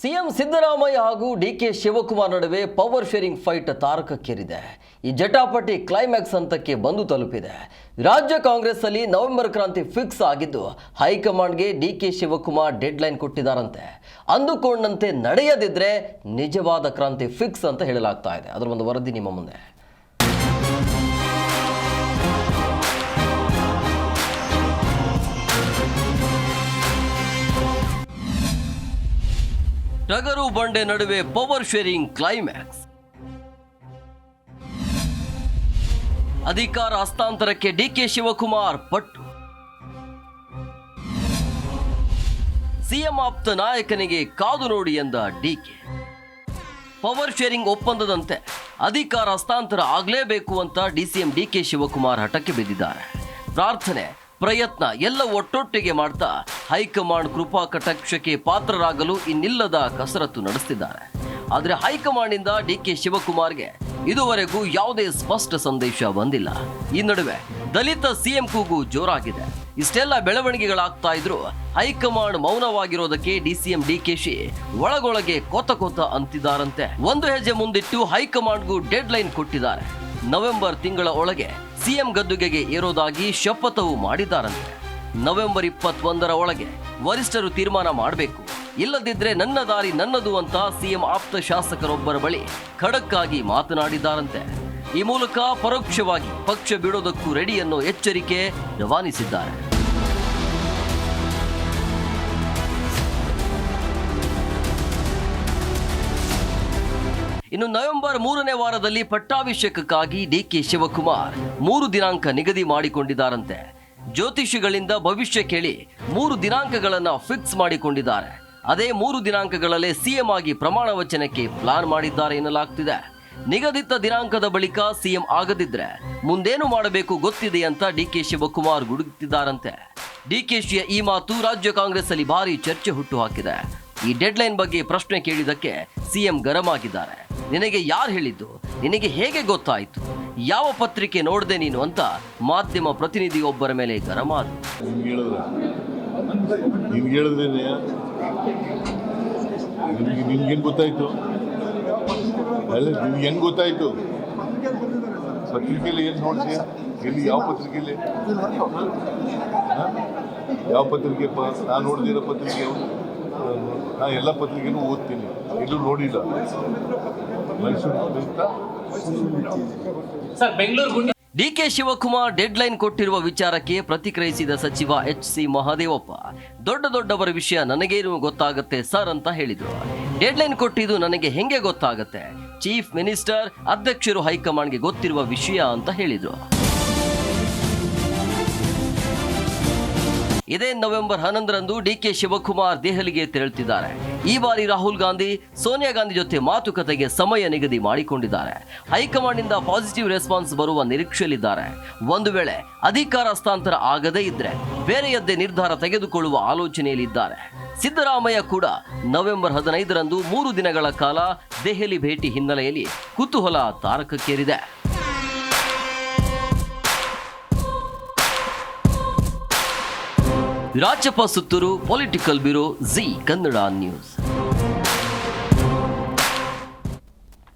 CM Siddaramaiah ಹಾಗೂ D K Shivakumar ನಡುವೆ power sharing fight ತಾರಕಕ್ಕೇರಿದೆ. ಈ ಜಟಾಪಟಿ ಕ್ಲೈಮ್ಯಾಕ್ಸ್ ಹಂತಕ್ಕೆ ಬಂದು ತಲುಪಿದೆ. ರಾಜ್ಯ ಕಾಂಗ್ರೆಸ್ ಅಲ್ಲಿ ನವೆಂಬರ್ ಕ್ರಾಂತಿ ಫಿಕ್ಸ್ ಆಗಿದ್ದು, ಹೈಕಮಾಂಡ್ಗೆ D K Shivakumar deadline ಕೊಟ್ಟಿದ್ದಾರಂತೆ. ಅಂದುಕೊಂಡಂತೆ ನಡೆಯದಿದ್ರೆ ನಿಜವಾದ ಕ್ರಾಂತಿ ಫಿಕ್ಸ್ ಅಂತ ಹೇಳಲಾಗ್ತಾ ಇದೆ. ಅದರ ಒಂದು ವರದಿ ನಿಮ್ಮ ಮುಂದೆ. ಟಗರು ಬಂಡೆ ನಡುವೆ ಪವರ್ ಶೇರಿಂಗ್ ಕ್ಲೈಮ್ಯಾಕ್ಸ್. ಅಧಿಕಾರ ಹಸ್ತಾಂತರಕ್ಕೆ ಡಿಕೆ ಶಿವಕುಮಾರ್ ಪಟ್ಟು. ಸಿಎಂ ಆಪ್ತ ನಾಯಕನಿಗೆ ಕಾದು ನೋಡಿ ಎಂದ ಡಿಕೆ ಪವರ್ ಶೇರಿಂಗ್ ಒಪ್ಪಂದದಂತೆ ಅಧಿಕಾರ ಹಸ್ತಾಂತರ ಆಗಲೇಬೇಕು ಅಂತ ಡಿಸಿಎಂ ಡಿಕೆ ಶಿವಕುಮಾರ್ ಹಠಕ್ಕೆ ಬಿದ್ದಿದ್ದಾರೆ. ಪ್ರಾರ್ಥನೆ ಪ್ರಯತ್ನ ಎಲ್ಲ ಒಟ್ಟೊಟ್ಟಿಗೆ ಮಾಡ್ತಾ ಹೈಕಮಾಂಡ್ ಕೃಪಾ ಕಟಾಕ್ಷಕ್ಕೆ ಪಾತ್ರರಾಗಲು ಇನ್ನಿಲ್ಲದ ಕಸರತ್ತು ನಡೆಸ್ತಿದ್ದಾರೆ. ಆದರೆ ಹೈಕಮಾಂಡಿಂದ ಡಿ ಕೆ ಶಿವಕುಮಾರ್ಗೆ ಇದುವರೆಗೂ ಯಾವುದೇ ಸ್ಪಷ್ಟ ಸಂದೇಶ ಬಂದಿಲ್ಲ. ಈ ನಡುವೆ ದಲಿತ ಸಿಎಂ ಕೂಗು ಜೋರಾಗಿದೆ. ಇಷ್ಟೆಲ್ಲ ಬೆಳವಣಿಗೆಗಳಾಗ್ತಾ ಇದ್ರು ಹೈಕಮಾಂಡ್ ಮೌನವಾಗಿರೋದಕ್ಕೆ ಡಿಸಿಎಂ ಶಿ ಒಳಗೊಳಗೆ ಕೊತ ಕೊತ ಅಂತಿದ್ದಾರಂತೆ. ಒಂದು ಹೆಜ್ಜೆ ಮುಂದಿಟ್ಟು ಹೈಕಮಾಂಡ್ಗೂ ಡೆಡ್ ಲೈನ್ ಕೊಟ್ಟಿದ್ದಾರೆ. ನವೆಂಬರ್ ತಿಂಗಳ ಒಳಗೆ ಸಿಎಂ ಗದ್ದುಗೆಗೆ ಏರೋದಾಗಿ ಶಪಥವು ಮಾಡಿದ್ದಾರಂತೆ. ನವೆಂಬರ್ ಇಪ್ಪತ್ತೊಂದರ ಒಳಗೆ ವರಿಷ್ಠರು ತೀರ್ಮಾನ ಮಾಡಬೇಕು. ಇಲ್ಲದಿದ್ರೆ ನನ್ನ ದಾರಿ ನನ್ನದು ಅಂತ ಸಿಎಂ ಆಪ್ತ ಶಾಸಕರೊಬ್ಬರ ಬಳಿ ಖಡಕ್ಕಾಗಿ ಮಾತನಾಡಿದ್ದಾರಂತೆ. ಈ ಮೂಲಕ ಪರೋಕ್ಷವಾಗಿ ಪಕ್ಷ ಬಿಡೋದಕ್ಕೂ ರೆಡಿ ಅನ್ನೋ ಎಚ್ಚರಿಕೆ ರವಾನಿಸಿದ್ದಾರೆ. ಇನ್ನು ನವೆಂಬರ್ ಮೂರನೇ ವಾರದಲ್ಲಿ ಪಟ್ಟಾಭಿಷೇಕಕ್ಕಾಗಿ ಡಿಕೆ ಶಿವಕುಮಾರ್ ಮೂರು ದಿನಾಂಕ ನಿಗದಿ ಮಾಡಿಕೊಂಡಿದ್ದಾರಂತೆ. ಜ್ಯೋತಿಷಿಗಳಿಂದ ಭವಿಷ್ಯ ಕೇಳಿ ಮೂರು ದಿನಾಂಕಗಳನ್ನು ಫಿಕ್ಸ್ ಮಾಡಿಕೊಂಡಿದ್ದಾರೆ. ಅದೇ ಮೂರು ದಿನಾಂಕಗಳಲ್ಲೇ ಸಿಎಂ ಆಗಿ ಪ್ರಮಾಣ ವಚನಕ್ಕೆ ಪ್ಲಾನ್ ಮಾಡಿದ್ದಾರೆ ಎನ್ನಲಾಗ್ತಿದೆ. ನಿಗದಿತ ದಿನಾಂಕದ ಬಳಿಕ ಸಿಎಂ ಆಗದಿದ್ರೆ ಮುಂದೇನು ಮಾಡಬೇಕು ಗೊತ್ತಿದೆ ಅಂತ ಡಿ ಕೆ ಶಿವಕುಮಾರ್ ಗುಡುಗುತ್ತಿದ್ದಾರಂತೆ. ಡಿಕೆಶಿಯ ಈ ಮಾತು ರಾಜ್ಯ ಕಾಂಗ್ರೆಸ್ ಅಲ್ಲಿ ಭಾರಿ ಚರ್ಚೆ ಹುಟ್ಟು ಹಾಕಿದೆ. ಈ ಡೆಡ್ಲೈನ್ ಬಗ್ಗೆ ಪ್ರಶ್ನೆ ಕೇಳಿದಕ್ಕೆ ಸಿಎಂ ಗರಂ ಆಗಿದ್ದಾರೆ. ನಿನಗೆ ಯಾರು ಹೇಳಿದ್ದು? ನಿನಗೆ ಹೇಗೆ ಗೊತ್ತಾಯಿತು? ಯಾವ ಪತ್ರಿಕೆ ನೋಡಿದೆ ನೀನು ಅಂತ ಮಾಧ್ಯಮ ಪ್ರತಿನಿಧಿಯೊಬ್ಬರ ಮೇಲೆ ಗರಮಾದ ನಿನ್ಗೆ ನಿನ್ಗೇನು ಗೊತ್ತಾಯ್ತು? ಅಲ್ಲ ನಿಮ್ಗೆ ಹೆಂಗ್ ಗೊತ್ತಾಯ್ತು? ಪತ್ರಿಕೆಯಲ್ಲಿ ಏನು ನೋಡ್ತೀಯ ಎಲ್ಲಿ, ಯಾವ ಪತ್ರಿಕೆಯಲ್ಲಿ? ಯಾವ ಪತ್ರಿಕೆ ನಾನು ನೋಡ್ದಿರೋ ಪತ್ರಿಕೆ? ನಾನು ಎಲ್ಲ ಪತ್ರಿಕೆನೂ ಓದ್ತೀನಿ. ಎಲ್ಲೂ ನೋಡಿಲ್ಲ. Mysuru DK Shivakumar deadline ಕೊಟ್ಟಿರುವ ವಿಚಾರಕ್ಕೆ ಪ್ರತಿಕ್ರಿಯಿಸಿದ ಸಚಿವ ಎಚ್ ಸಿ ಮಹಾದೇವಪ್ಪ ದೊಡ್ಡ ದೊಡ್ಡವರ ವಿಷಯ ನನಗೇನು ಗೊತ್ತಾಗುತ್ತೆ ಸರ್ ಅಂತ ಹೇಳಿದರು. ಡೆಡ್ ಲೈನ್ ಕೊಟ್ಟಿದ್ದು ನನಗೆ ಹೆಂಗೆ ಗೊತ್ತಾಗುತ್ತೆ? ಚೀಫ್ ಮಿನಿಸ್ಟರ್ ಅಧ್ಯಕ್ಷರು ಹೈಕಮಾಂಡ್ಗೆ ಗೊತ್ತಿರುವ ವಿಷಯ ಅಂತ ಹೇಳಿದ್ರು. ಇದೇ ನವೆಂಬರ್ ಹನ್ನೊಂದರಂದು ಡಿಕೆ ಶಿವಕುಮಾರ್ ದೆಹಲಿಗೆ ತೆರಳುತ್ತಿದ್ದಾರೆ. ಈ ಬಾರಿ ರಾಹುಲ್ ಗಾಂಧಿ, ಸೋನಿಯಾ ಗಾಂಧಿ ಜೊತೆ ಮಾತುಕತೆಗೆ ಸಮಯ ನಿಗದಿ ಮಾಡಿಕೊಂಡಿದ್ದಾರೆ. ಹೈಕಮಾಂಡ್ನಿಂದ ಪಾಸಿಟಿವ್ ರೆಸ್ಪಾನ್ಸ್ ಬರುವ ನಿರೀಕ್ಷೆಯಲ್ಲಿದ್ದಾರೆ. ಒಂದು ವೇಳೆ ಅಧಿಕಾರ ಹಸ್ತಾಂತರ ಆಗದೇ ಇದ್ರೆ ಬೇರೆಯದ್ದೇ ನಿರ್ಧಾರ ತೆಗೆದುಕೊಳ್ಳುವ ಆಲೋಚನೆಯಲ್ಲಿದ್ದಾರೆ. ಸಿದ್ದರಾಮಯ್ಯ ಕೂಡ ನವೆಂಬರ್ ಹದಿನೈದರಂದು ಮೂರು ದಿನಗಳ ಕಾಲ ದೆಹಲಿ ಭೇಟಿ ಹಿನ್ನೆಲೆಯಲ್ಲಿ ಕುತೂಹಲ ತಾರಕಕ್ಕೇರಿದೆ. Rajappa Suttur political bureau Zee Kannada news.